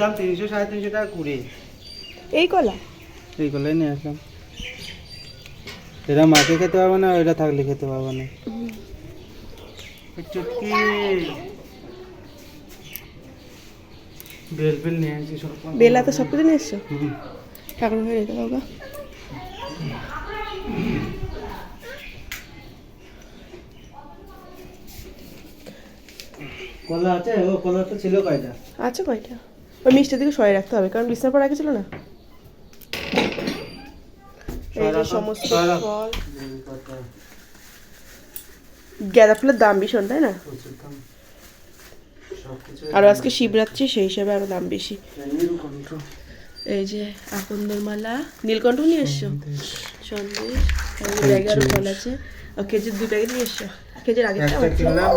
দাম তিনশো সাড়ে তিনশো টাকা কুড়ি। এই কলা? এই করলেই নিয়ে আসলাম। এটা মাকে খেতে পারব না ওইটা থাকলে খেতে পারব না। চুটকি। বেল বেল নিয়ে আসছি সব। বেলা তো সব কিছু নিয়ে এসছো? ঠাকুর ঘরে রেখে দাও গা। কলা আছে? ও কলা তো ছিল কয়টা? আছে কয়টা? ওই মিষ্টির দিকে সরাই রাখতে হবে কারণ বিছনার পর রেখেছিল না? এই যে সমস্ত ফল। গাঁদা ফুলের দাম ভীষণ তাই না? আর আজকে শিবরাত্রি সেই হিসাবে আরও দাম বেশি। এই যে আকন্দর মালা নীলকণ্ঠ নিয়ে এসছো? সন্দেশ। জায়গায় আরও ফল আছে। কেজির দুই প্যাকেট নিয়ে এসছো? কেজির আগে একটা কিনলাম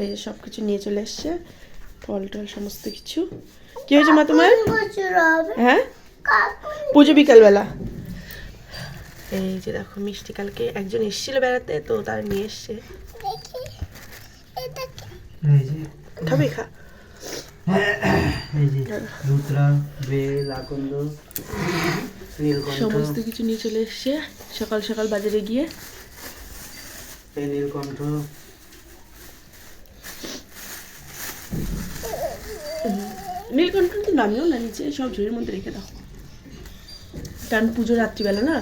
এই যে সব কিছু নিয়ে চলে এসছে। ফল টল সমস্ত কিছু। কি হয়েছে মা তোমার? হ্যাঁ? পুজো বিকালবেলা। এই যে দেখো মিষ্টি কালকে একজন এসেছিল বেড়াতে তো তার নিয়ে এসছে। খাবে খা। সমস্ত কিছু নিয়ে চলে এসছে। সকাল সকাল বাজারে গিয়ে। নীলকণ্ঠ নীলকণ্ঠ তো নামিও না, নিচে সব ঝুড়ির মধ্যে রেখে দাও। কারণ পুজো রাত্রিবেলা না।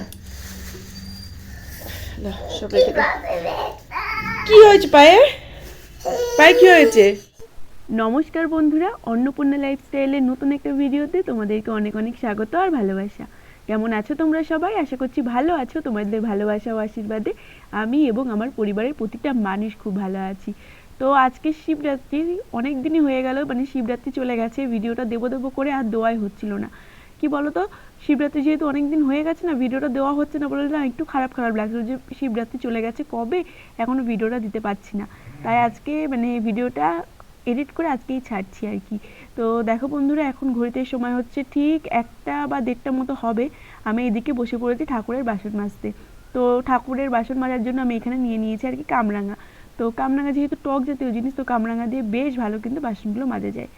কি হয়েছে পায়ে পায়ে কি হয়েছে? নমস্কার বন্ধুরা, অন্নপূর্ণা লাইফস্টাইলের নতুন একটা ভিডিওতে তোমাদেরকে অনেক অনেক স্বাগত আর ভালোবাসা। কেমন আছো তোমরা সবাই? আশা করছি ভালো আছো। তোমাদের ভালোবাসা ও আশীর্বাদে আমি এবং আমার পরিবারের প্রতিটা মানুষ খুব ভালো আছি। তো আজকে শিবরাত্রি অনেক দিনই হয়ে গেল মানে শিবরাত্রি চলে গেছে, ভিডিওটা দেবো দেবো করে আর দেওয়াই হচ্ছিল না। কি বলতো, শিবরাত্রি যেহেতু অনেক দিন হয়ে গেছে না, ভিডিওটা দেওয়া হচ্ছে না বলে না একটু খারাপ খারাপ লাগছিল যে শিবরাত্রি চলে গেছে কবে এখনও ভিডিওটা দিতে পারছি না। তাই আজকে মানে ভিডিওটা এডিট করে আজকেই ছাড়ছি আর কি। তো দেখো বন্ধুরা, এখন ঘড়িতে সময় হচ্ছে ঠিক একটা বা দেড়টা মতো হবে, আমি এদিকে বসে পড়েছি ঠাকুরের বাসন মাজতে। তো ঠাকুরের বাসন মাজার জন্য আমি এখানে নিয়ে নিয়েছি আর কি কামরাঙা। তো কামরাঙা যেহেতু টক জাতীয় জিনিস, তো কামরাঙা দিয়ে বেশ ভালো কিন্তু বাসনগুলো মাজা যায়।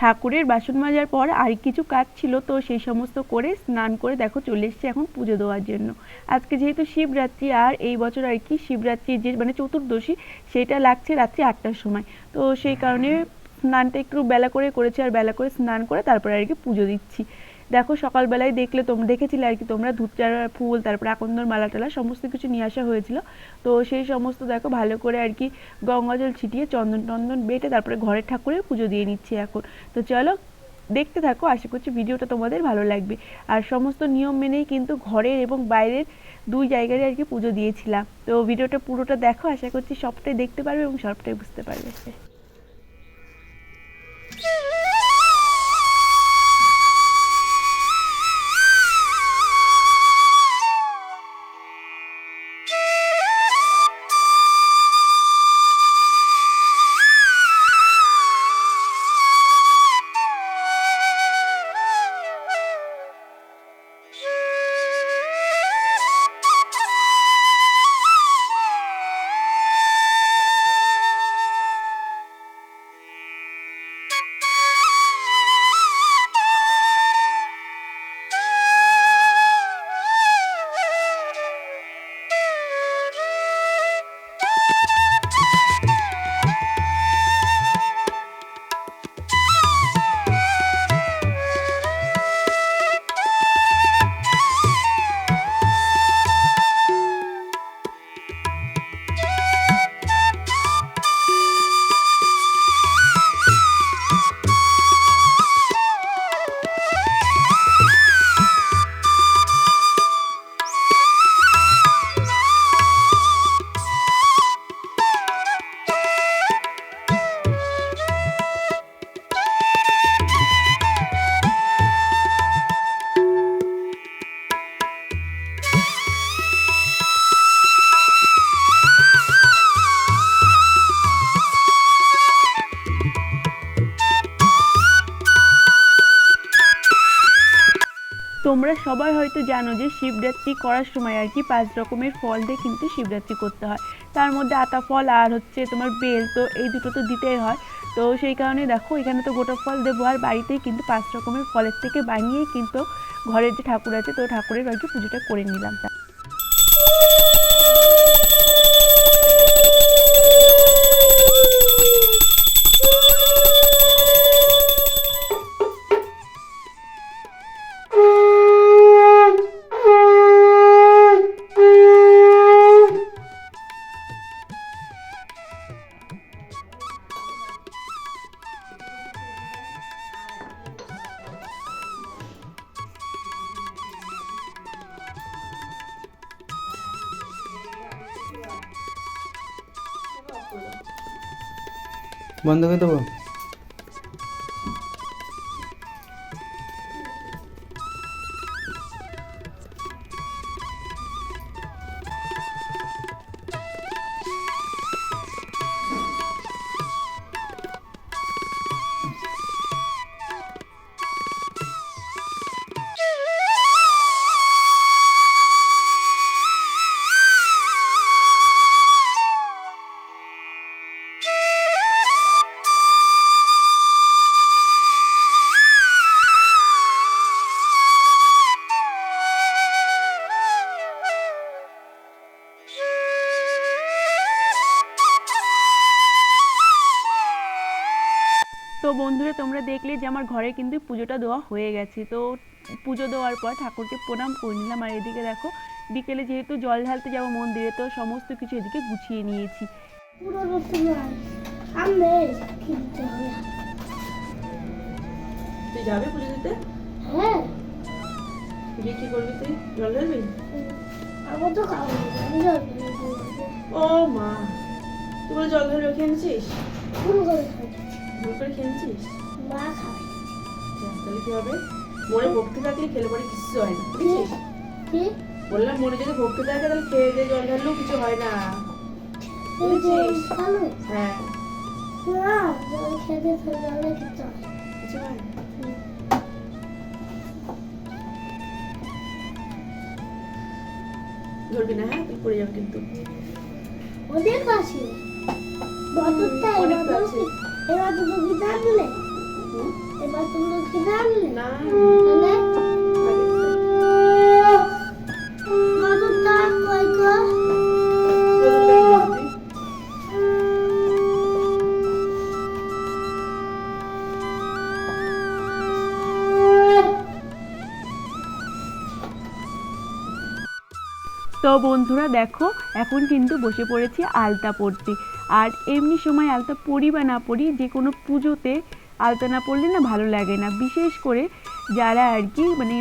ঠাকুরের বাসন মাজার পর আর কিছু কাজ ছিল, তো সেই সমস্ত করে স্নান করে দেখো চলে এসেছি এখন পুজো দেওয়ার জন্য। আজকে যেহেতু শিবরাত্রি, আর এই বছর আর কি শিবরাত্রি যে মানে চতুর্দশী, সেটা লাগছে রাত্রি আটটার সময়। তো সেই কারণে স্নানটা একটু বেলা করে করেছি, আর বেলা করে স্নান করে তারপরে আর কি পুজো দিচ্ছি। দেখো সকালবেলায় দেখলে তোমরা দেখেছিলে আর কি, তোমরা ধূপচার ফুল, তারপরে আকন্দর মালা টালা সমস্ত কিছু নিয়ে আসা হয়েছিল। তো সেই সমস্ত দেখো ভালো করে আর কি গঙ্গা জল ছিটিয়ে চন্দন টন্দন বেটে তারপরে ঘরের ঠাকুরের পুজো দিয়ে নিচ্ছি এখন। তো চলো দেখতে থাকো, আশা করছি ভিডিওটা তোমাদের ভালো লাগবে। আর সমস্ত নিয়ম মেনেই কিন্তু ঘরের এবং বাইরের দুই জায়গায় আর কি পুজো দিয়েছিলাম। তো ভিডিওটা পুরোটা দেখো, আশা করছি সবটাই দেখতে পারবে এবং সবটাই বুঝতে পারবে। তোমরা সবাই হয়তো জানো যে শিবরাত্রি করার সময় আর কি পাঁচ রকমের ফল দিয়ে কিন্তু শিবরাত্রি করতে হয়। তার মধ্যে আতা ফল, আর হচ্ছে তোমার বেল, তো এই দুটো তো দিতেই হয়। তো সেই কারণে দেখো, এখানে তো গোটা ফল দেবো, আর বাড়িতেই কিন্তু পাঁচ রকমের ফলের থেকে বানিয়েই কিন্তু ঘরের যে ঠাকুর আছে, তো ঠাকুরের আর কি পুজোটা করে নিলাম। বন্ধ করে দেবো? বন্ধুরা তোমরা দেখলে যে আমার ঘরে কিন্তু পুজোটা দেওয়া হয়ে গেছে। তো পুজো দেওয়ার পর ঠাকুরকে প্রণাম করে নিলাম। আর এদিকে দেখো বিকেলে যেহেতু জল ঢালতে যাব মন্দিরে তো সমস্ত কিছু এদিকে গুছিয়ে নিয়েছি। তুই যাবে পুজো দিতে? হ্যাঁ। গিয়ে কি করবি তুই? জল ঢালবি? তো আমি ও মা তুই বলে জল ঢালবি খেয়ে এনেছিস? পুরো করে খাচ্ছি ভুল করে খেয়ে এনেছিস মা খাবে তাহলে কি হবে মনে ভক্তি থাকলে খেলে পরে কিছু হয় না বুঝেছিস? বললাম মনে যদি ভক্তি থাকে তাহলে খেয়ে দিয়ে জল ঢাললেও কিছু হয় না বুঝেছিস? হ্যাঁ। না জল খেতে তো জলে খেতে হয় কিছু হয় ধরবি না হ্যাঁ? তুই পড়ে যাবে কিন্তু। অনেক আছে বদরটা। তো এবার তো তুমি জানলে এবার তুমি কি জানলে না? তো বন্ধুরা দেখো এখন কিন্তু বসে পড়েছি আলতা পড়তে। আর এমনি সময় আলতা পড়ি বা না পড়ি যে কোনো পুজোতে আলতা না পড়লে না ভালো লাগে না। বিশেষ করে যারা আর কি মানে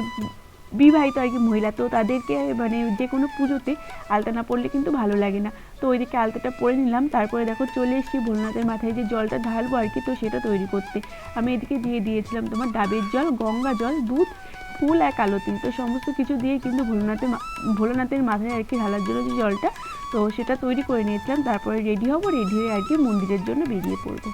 বিবাহিত আর কি মহিলা, তো তাদেরকে মানে যে কোনো পুজোতে আলতা না পড়লে কিন্তু ভালো লাগে না। তো ওইদিকে আলতাটা পরে নিলাম, তারপরে দেখো চলে এসেছি ভোলনাথের মাথায় যে জলটা ঢালবো আর কি, তো সেটা তৈরি করতে। আমি এদিকে দিয়ে দিয়েছিলাম তোমার ডাবের জল, গঙ্গা জল, দুধ, ফুল এক কালো তিল। তো সমস্ত কিছু দিয়ে কিন্তু ভোলনাথের ভোলানাথের মাথায় আর কি ঢালার জন্য যে জলটা তো সেটা তৈরি করে নিয়েছিলাম, তারপরে রেডি হব রেডি হয়ে আর কি মন্দিরের জন্য বেরিয়ে পড়ব।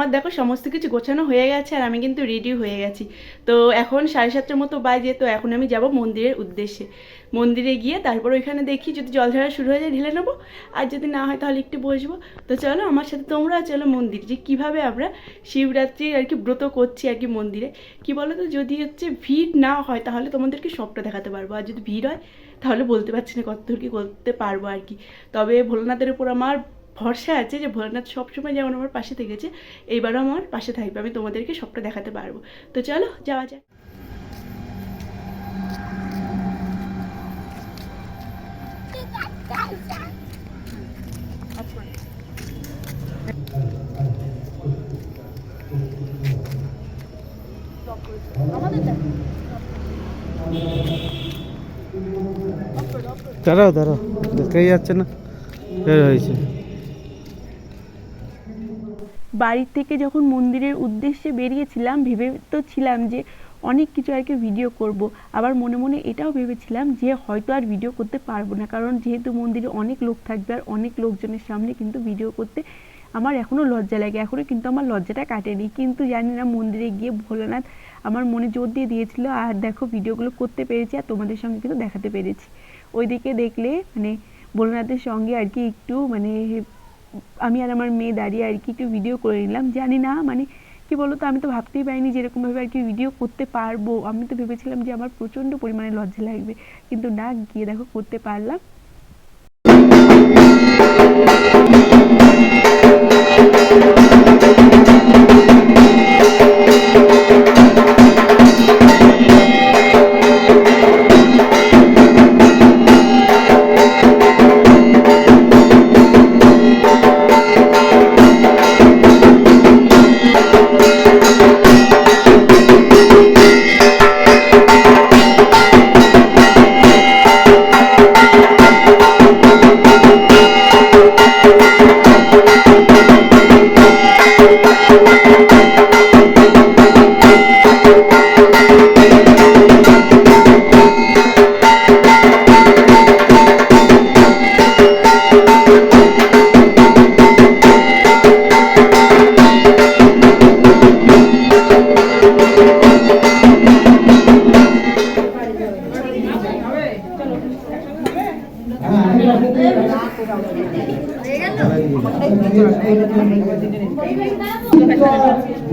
আমার দেখো সমস্ত কিছু গোছানো হয়ে গেছে আর আমি কিন্তু রেডি হয়ে গেছি। তো এখন সাড়ে সাতটার মতো বাজে, তো এখন আমি যাব মন্দিরের উদ্দেশ্যে। মন্দিরে গিয়ে তারপর ওইখানে দেখি যদি জল ঢালা শুরু হয়ে যায় ঢেলে নেব, আর যদি না হয় তাহলে একটু বসবো। তো চলো আমার সাথে তোমরা চলো মন্দির, যে কীভাবে আমরা শিবরাত্রির আর কি ব্রত করছি আর কি মন্দিরে। কি বলো তো যদি হচ্ছে ভিড় না হয় তাহলে তোমাদেরকে সবটা দেখাতে পারব, আর যদি ভিড় হয় তাহলে বলতে পারছি না কত দূর কি করতে পারব আর কি। তবে ভোলানাথের উপর আমার ভরসা আছে যে ভোলানাথ সবসময় যেমন আমার পাশে থেকেছে এইবারও আমার পাশে থাকবে, আমি তোমাদেরকে সবটা দেখাতে পারব। তো চলো, যাওয়া যাক। দাঁড়াও দাঁড়াও দেখাই যাচ্ছে না। বের হয়েছে। বাড়ির থেকে যখন মন্দিরের উদ্দেশ্যে বেরিয়েছিলাম ভেবে তো ছিলাম যে অনেক কিছু আর কি ভিডিও করব। আবার মনে মনে এটাও ভেবেছিলাম যে হয়তো আর ভিডিও করতে পারব না। কারণ যেহেতু মন্দিরে অনেক লোক থাকবে আর অনেক লোকজনের সামনে কিন্তু ভিডিও করতে আমার এখনও লজ্জা লাগে। এখনও কিন্তু আমার লজ্জাটা কাটেনি। কিন্তু জানি না মন্দিরে গিয়ে ভোলানাথ আমার মনে জোর দিয়ে দিয়েছিল, আর দেখো ভিডিওগুলো করতে পেরেছি আর তোমাদের সঙ্গে কিন্তু দেখাতে পেরেছি। ওইদিকে দেখলে মানে ভোলানাথের সঙ্গে আর কি একটু মানে আমি আর আমার মেয়ে দাঁড়িয়ে আর কি একটু ভিডিও করে নিলাম। জানি না মানে কি বলতো, আমি তো ভাবতেই পারিনি যে এরকমভাবে আর কি ভিডিও করতে পারব। আমি তো ভেবেছিলাম যে আমার প্রচণ্ড পরিমাণে লজ্জা লাগবে। কিন্তু না, গিয়ে দেখো, করতে পারলাম।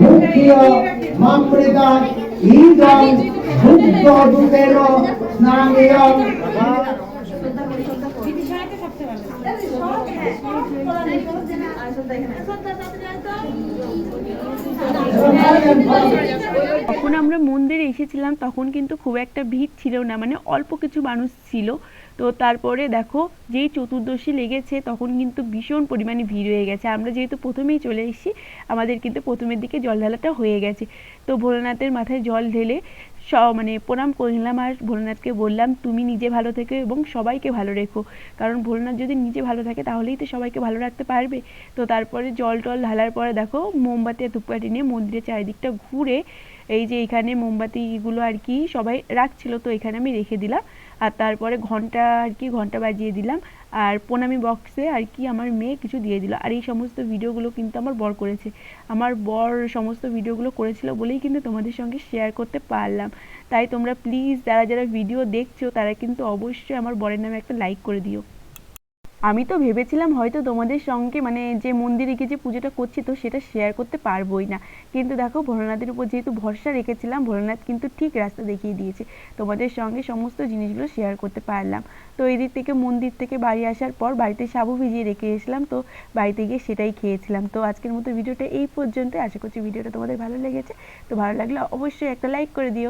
মুখ্য মামৃতা ইদং ভূতদূতেন স্নানেয়ং আমরা মন্দিরে এসেছিলাম, তখন কিন্তু খুব একটা ভিড় ছিল না মানে অল্প কিছু মানুষ ছিল। তো তারপরে দেখো, যেই চতুর্দশী লেগেছে, তখন কিন্তু ভীষণ পরিমাণে ভিড় হয়ে গেছে। আমরা যেহেতু প্রথমেই চলে এসেছি, আমাদের কিন্তু প্রথমের দিকে জল ঢালাটা হয়ে গেছে। তো ভোলানাথের মাথায় জল ঢেলে স মানে প্রণাম করে নিলাম আর ভোলানাথকে বললাম, তুমি নিজে ভালো থেকো এবং সবাইকে ভালো রেখো। কারণ ভোলানাথ যদি নিজে ভালো থাকে, তাহলেই তো সবাইকে ভালো রাখতে পারবে। তো তারপরে জল টল ঢালার পরে দেখো, মোমবাতি আর ধূপকাঠি নিয়ে মন্দিরের চারিদিকটা ঘুরে এই যে এখানে মোমবাতিগুলো আর কি সবাই রাখছিল। তো এখানে আমি রেখে দিলাম। আর তারপরে ঘণ্টা আর কি, ঘণ্টা বাজিয়ে দিলাম। আর প্রণামী বক্সে আর কি আমার মেয়ে কিছু দিয়ে দিল। আর এই সমস্ত ভিডিওগুলো কিন্তু আমার বর করেছে। আমার বর সমস্ত ভিডিওগুলো করেছিল বলেই কিন্তু তোমাদের সঙ্গে শেয়ার করতে পারলাম। তাই তোমরা প্লিজ যারা যারা ভিডিও দেখছ, তারা কিন্তু অবশ্যই আমার বরের নামে একটা লাইক করে দিও। আমি তো ভেবেছিলাম হয়তো তোমাদের সঙ্গে মানে যে মন্দিরে গিয়ে যে পুজোটা করছি তো সেটা শেয়ার করতে পারবোই না। কিন্তু দেখো ভোলানাথের উপর যেহেতু ভরসা রেখেছিলাম, ভোলানাথ কিন্তু ঠিক রাস্তা দেখিয়ে দিয়েছে। তোমাদের সঙ্গে সমস্ত জিনিসগুলো শেয়ার করতে পারলাম। তো এই দিক থেকে মন্দির থেকে বাড়ি আসার পর বাড়িতে সাবু ভিজিয়ে রেখে এসলাম তো বাড়িতে গিয়ে সেটাই খেয়েছিলাম। তো আজকের মতো ভিডিওটা এই পর্যন্ত আশা করছি ভিডিওটা তোমাদের ভালো লেগেছে। তো ভালো লাগলে অবশ্যই একটা লাইক করে দিও।